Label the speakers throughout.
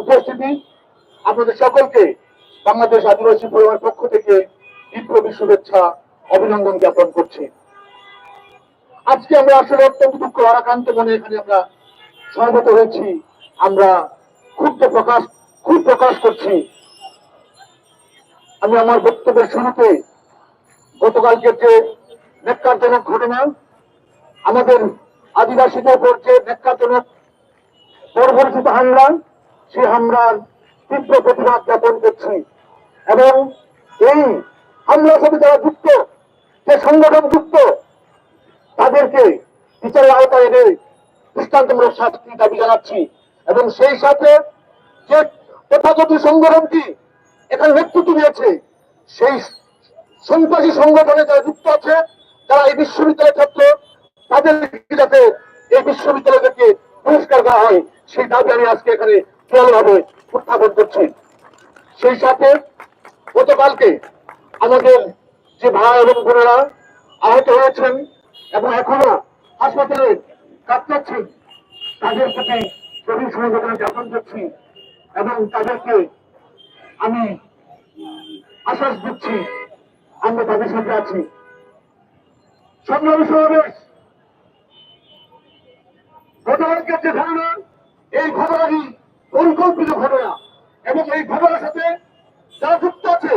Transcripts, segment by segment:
Speaker 1: উপস্থিতি আপনাদের সকলকে বাংলাদেশ আদিবাসী পরিবার পক্ষ থেকে বিপ্লবী শুভেচ্ছা, অভিনন্দন জ্ঞাপন করছি। আজকে আমরা আসলে অত্যন্ত দুঃখ আরাকান্ত মনে এখানে আমরা সমবেত হয়েছি। আমরা ক্ষুব্ধ প্রকাশ খুব প্রকাশ করছি। আমি আমার বক্তব্যের শুরুতে গতকালকে যে নেককারজনক ঘটনা, আমাদের আদিবাসীদের উপর যে নেককারজনক পরবর্তীত হামলা সেই হামলার তীব্র প্রতিবাদ জ্ঞাপন করছি। এবং এই হামলার সাথে যারা যুক্ত যে সংগঠন যুক্ত, তাদেরকে বিচারের আওতায় এনে দৃষ্টান্তমূলক শাস্তি দাবি জানাচ্ছি। এবং সেই সাথে যে তথাকথিত সংগঠনটি এখানে নেতৃত্ব দিয়েছে, সেই সন্ত্রাসী সংগঠনে যারা যুক্ত আছে, যারা এই বিশ্ববিদ্যালয় ছাত্র তাদের যাতে এই বিশ্ববিদ্যালয় থেকে পুরস্কার দেওয়া হয়, সেই দাবি আমি আজকে এখানে জোরালোভাবে উত্থাপন করছি। সেই সাথে গতকালকে আমাদের যে ভাই এবং বোনেরা আহত হয়েছেন এবং এখনও হাসপাতালে কাটাচ্ছেন তাদের প্রতি গভীর সমবেদনা জ্ঞাপন করছি এবং তাদেরকে আমি আশ্বাস দিচ্ছি, আমরা তাদের সাথে আছি। সংগ্রামী সমাবেশ। গতকালকের যে ঘটনা এই ঘটনাটি পরিকল্পিত ঘটনা এবং এই ঘটনার সাথে যারা যুক্ত আছে,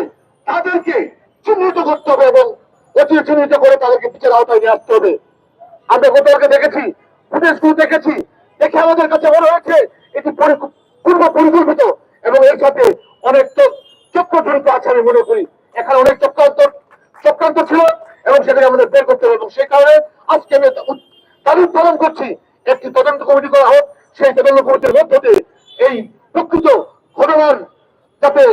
Speaker 1: তাদেরকে চিহ্নিত করতে হবে এবং অতি চিহ্নিত করে তাদেরকে বিচার আওতায় নিয়ে আসতে হবে। আমরা গতকালকে দেখেছি ফুটেজগুলো দেখেছি, দেখে আমাদের কাছে মনে হয়েছে, এটি পূর্ব পরিকল্পিত সেই কমিটির মধ্য দিয়ে এই প্রকৃত ঘটনার যাতে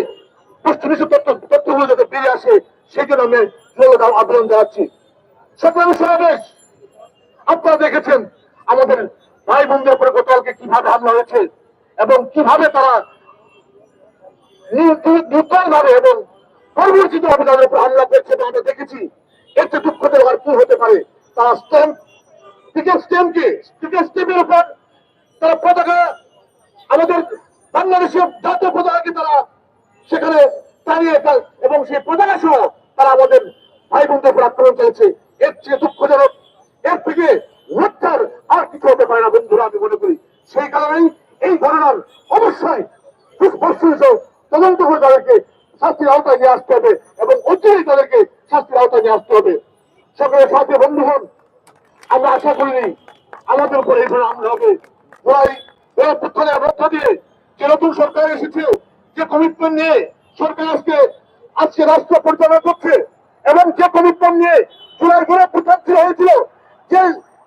Speaker 1: তথ্যগুলো যাতে বেরিয়ে আসে, সেই জন্য আমি আন্দোলন জানাচ্ছি। সংগ্রামী সমাবেশ, আপনারা দেখেছেন আমাদের ভাই বোনদের উপরে গতকালকে কীভাবে হামলা হয়েছে এবং কীভাবে তারা নির্দল ভাবে এবং পরিবর্তিত ভাবে তাদের উপর হামলা করছে আমরা দেখেছি। এর চেয়ে দুঃখজনক আর কি হতে পারে? তারা স্ট্যাম্প ক্রিকেট স্ট্যাম্পকে ক্রিকেট স্ট্যাম্পের উপর তারা পতাকা, আমাদের বাংলাদেশের জাতীয় পতাকাকে তারা সেখানে দাঁড়িয়ে এবং সেই পতাকা সহ তারা আমাদের ভাই বোনদের উপর আক্রমণ চলেছে এর চেয়ে দুঃখজনক, এর থেকে হত্যার আর কিছু হতে পারে না বন্ধুরা, আমি মনে করি। সেই কারণেই এই ঘটনার অবশ্যই তদন্ত করে তাদেরকে শাস্তির আওতায় নিয়ে আসতে হবে এবং অচিরেই তাদেরকে শাস্তির আওতায় নিয়ে আসতে হবে। সকলের সাথে বন্ধুগণ আমরা আশা করিনি আমাদের উপর এই হামলা হবে। ওরাই, ওরা পুত্রের মধ্য দিয়ে যে নতুন সরকার এসেছে, যে কমিটমেন্ট নিয়ে সরকার আজকে আজকে রাষ্ট্র পরিচালনা করছে, এবং যে কমিটমেন্ট নিয়ে জুলাই প্রচার হয়েছিল, যে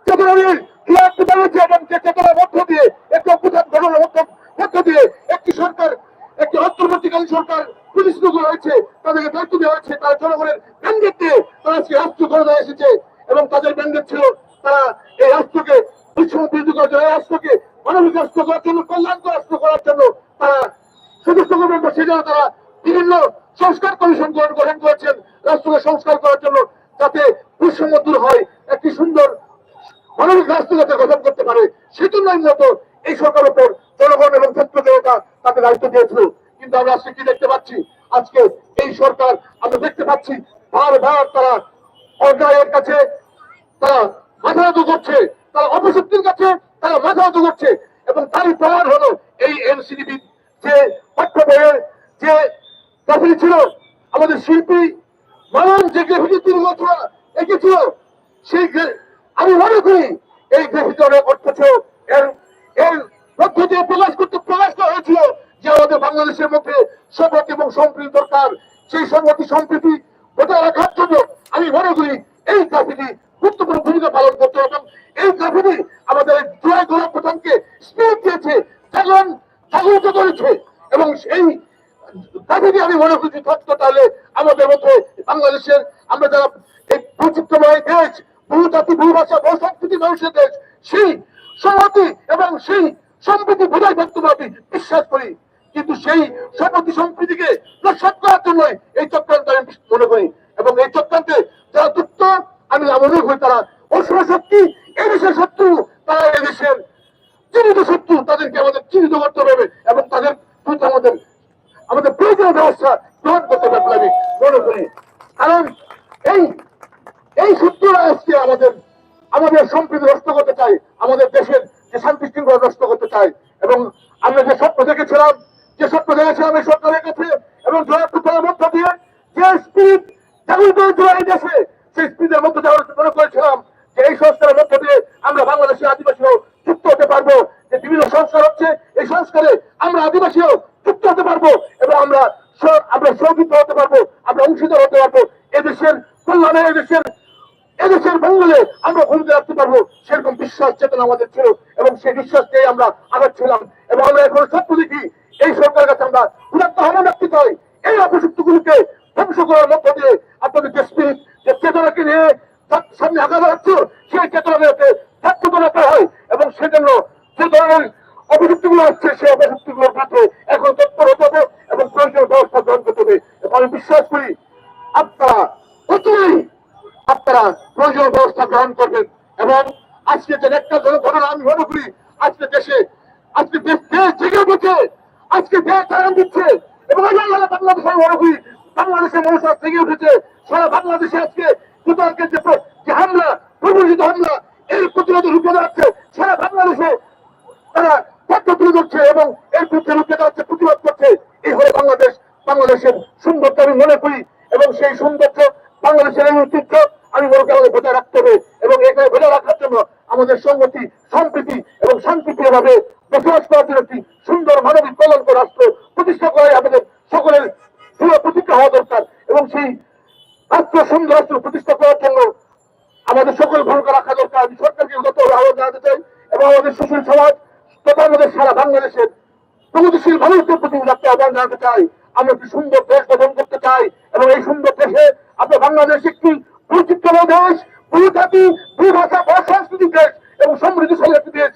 Speaker 1: চেতনার ক্রিয়ার পিতা এবং যে চেতনার মধ্য দিয়ে একটি অভ্যুত্থান ঘটনার মধ্য মধ্য দিয়ে একটি সরকার একটি অন্তর্বর্তীকালীন সরকার প্রতিষ্ঠিত করা হয়েছে তাদেরকে দায়িত্ব দেওয়া হয়েছে তারা জনগণের ব্যান্ডেট দিয়ে তারা আজকে রাষ্ট্র ক্ষমতায় এসেছে এবং তাদের ব্যান্ডেট ছিল তারা এই রাষ্ট্রকে এই রাষ্ট্রকে মানবিক রাষ্ট্র করার জন্য কল্যাণকর রাষ্ট্র করার জন্য তারা সদস্য করবেন সেজন্য তারা বিভিন্ন সংস্কার কমিশন গঠন করেছেন, রাষ্ট্রকে সংস্কার করার জন্য যাতে বৈষম্য দূর হয়, একটি সুন্দর মানবিক রাষ্ট্র যাতে গঠন করতে পারে। সেজন্যই মূলত এই সরকার উপর জনগণ এবং ছাত্র জনতা তাকে দায়িত্ব দিয়েছিল। কিন্তু আমরা আজকে কি দেখতে পাচ্ছি? আজকে এই সরকার আমরা দেখতে পাচ্ছি, বারবার তারা অন্যায়ের কাছে তারা মাথা করছে। তারা অপশক্তির কাছে, তারা মাথা নত করছে। এবং তারই প্রমাণ হলো এই এনসিডিবি যে পাঠ্য বইয়ের যে গ্রাফিটি ছিল, আমাদের শিল্পী মানব যে গ্রাফিটি তিনি এঁকেছিল, সেই আমি মনে করি এই গ্রাফিটি অনেক অর্থ ছিল এর এর মধ্য দিয়ে প্রকাশ করতে প্রকাশ করা হয়েছিল যে আমাদের বাংলাদেশের মধ্যে সংহতি এবং সম্প্রীতি দরকার। সেই সংহতি সম্প্রীতি বজায় রাখার জন্য আমি মনে করি এই গ্রাফিটি গুরুত্বপূর্ণ ভূমিকা পালন করতে এবং এই গ্রাফিটি আমাদের গৌরব প্রধানকে স্পিরিট দিয়েছে জাগরণ জাগরিত করেছে। এবং সেই গ্রাফিটি আমি মনে করি যে থাকতো তাহলে আমাদের মধ্যে বাংলাদেশের আমরা যারা এই বৈচিত্র্যময় দেশ বহু জাতি বহু ভাষা বহু সংস্কৃতি মানুষের দেশ, সেই সংহতি এবং সেই সম্প্রীতি বোঝাই থাকতে আমি বিশ্বাস করি। কিন্তু সেই সম্পত্তি সম্প্রীতিকে প্রসাদ করার জন্য এই চক্রান্ত আমি মনে করি। এবং এই চক্রান্তে যারা যুক্ত, আমি মনে করি তারা অসুর শক্তি এই দেশের শত্রু তারা এই দেশের চিহ্নিত শত্রু। তাদেরকে আমাদের চিহ্নিত করতে হবে এবং তাদের দ্রুত আমাদের আমাদের প্রয়োজনীয় ব্যবস্থা গ্রহণ করতে হবে আমি মনে করি। কারণ এই এই সূত্ররা আজকে আমাদের আমাদের সম্প্রীতি নষ্ট করতে চাই আমাদের দেশের যে শান্তি শৃঙ্খলা নষ্ট করতে চাই এবং আমরা যে স্বপ্ন দেখেছিলাম যে স্বপ্ন দেখেছিলাম এই সরকারের কাছে এবং জয়াপুরের মধ্য দিয়ে যে স্পিড জাগরিত হয়েছিল এই দেশে, সেই স্পিরিটের মধ্যে আমরা মনে করেছিলাম যে এই আদিবাসীও যুক্ত হতে পারব এবং আমরা আমরা সহযোগিত হতে পারব, আমরা অংশীদার হতে পারব। এদেশের কল্যাণে, এদেশের এদেশের মঙ্গলে আমরা ভূমিকা রাখতে পারব, সেরকম বিশ্বাস, চেতনা আমাদের ছিল এবং সেই বিশ্বাস নিয়ে আমরা আগাচ্ছিলাম এবং আমরা এখন স্বপ্ন দেখি এই সরকারের কাছে আমরা ক্ষুধার্ত আহ্বান রাখতে চাই এই অপশক্তিগুলিকে ধ্বংস করার মধ্য দিয়ে আপনাদের যে স্পিরিট যে চেতনাকে নিয়ে সামনে আগা যাচ্ছে, সেই চেতনা যাতে জাগ্রত রাখা হয় এবং সেজন্য যে ধরনের অপযুক্তিগুলো আসছে, সেই এখন তৎপর হতে এবং প্রয়োজনীয় ব্যবস্থা গ্রহণ করতে হবে। আমি বিশ্বাস করি আপনারা আপনারা প্রয়োজনীয় ব্যবস্থা গ্রহণ করবেন। এবং আজকে যে একটা ঘটনা আমি মনে করি, আজকে দেশে, আজকে দেশ জেগে উঠেছে, আজকে দেশ আরাম দিচ্ছে। এবং বাংলাদেশ, আমি মনে করি বাংলাদেশের মানুষ জেগে উঠেছে। সারা বাংলাদেশে আজকে যে হামলা প্রবর্তিত হামলা এর প্রতিরোধে রুখে দাঁড়াচ্ছে সারা বাংলাদেশে তারা পথ তুলে ধরছে এবং এর বিরুদ্ধে রুখে দাঁড়াচ্ছে প্রতিবাদ করছে এই হলো বাংলাদেশ বাংলাদেশের সৌন্দর্য আমি মনে করি এবং সেই সৌন্দর্য বাংলাদেশের এই ঐতিহ্য আমি মনে করি আমাদের বজায় রাখতে হবে এবং এখানে বজায় রাখার জন্য আমাদের সংগতি সম্প্রীতি এবং শান্তিপ্রিয়ভাবে বসবাস করার জন্য একটি সুন্দর মানবিক কল্যাণ রাষ্ট্র প্রতিষ্ঠা করাই আমাদের সকলের দৃঢ় প্রতিজ্ঞা হওয়া দরকার এবং সেই রাষ্ট্র, সুন্দর রাষ্ট্র প্রতিষ্ঠা করার জন্য আমাদের সকল ভূমিকা রাখা দরকার। আমি সরকারকে গত আহ্বান জানাতে চাই এবং আমাদের সুশীল সমাজ তথা আমাদের সারা বাংলাদেশের প্রগতিশীল মানুষদের প্রতি রাখতে আহ্বান জানাতে চাই। আমরা একটি সুন্দর দেশ গঠন করতে চাই এবং এই সুন্দর দেশে আমরা বাংলাদেশ একটি বৈচিত্র্যময় দেশ এবং সমৃদ্ধশালী একটি দেশ।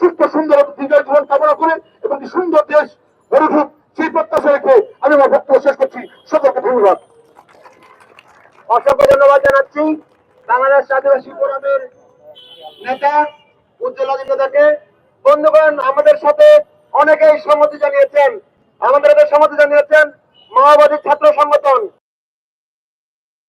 Speaker 1: সুস্থ, সুন্দর দীর্ঘ এবং সুন্দর দেশ গড়ে সেই প্রত্যাশা আমি আমার বক্তব্য শেষ করছি। সকলকে ধন্যবাদ।
Speaker 2: অসংখ্য ধন্যবাদ জানাচ্ছি। বাংলাদেশ আদিবাসী ফোরামের নেতা উজ্জ্বল অধিকারকে বন্ধুগণ আমাদের সাথে অনেকেই সম্মতি জানিয়েছেন, আমাদের সম্মতি জানিয়েছেন মাওবাদী ছাত্র সংগঠন।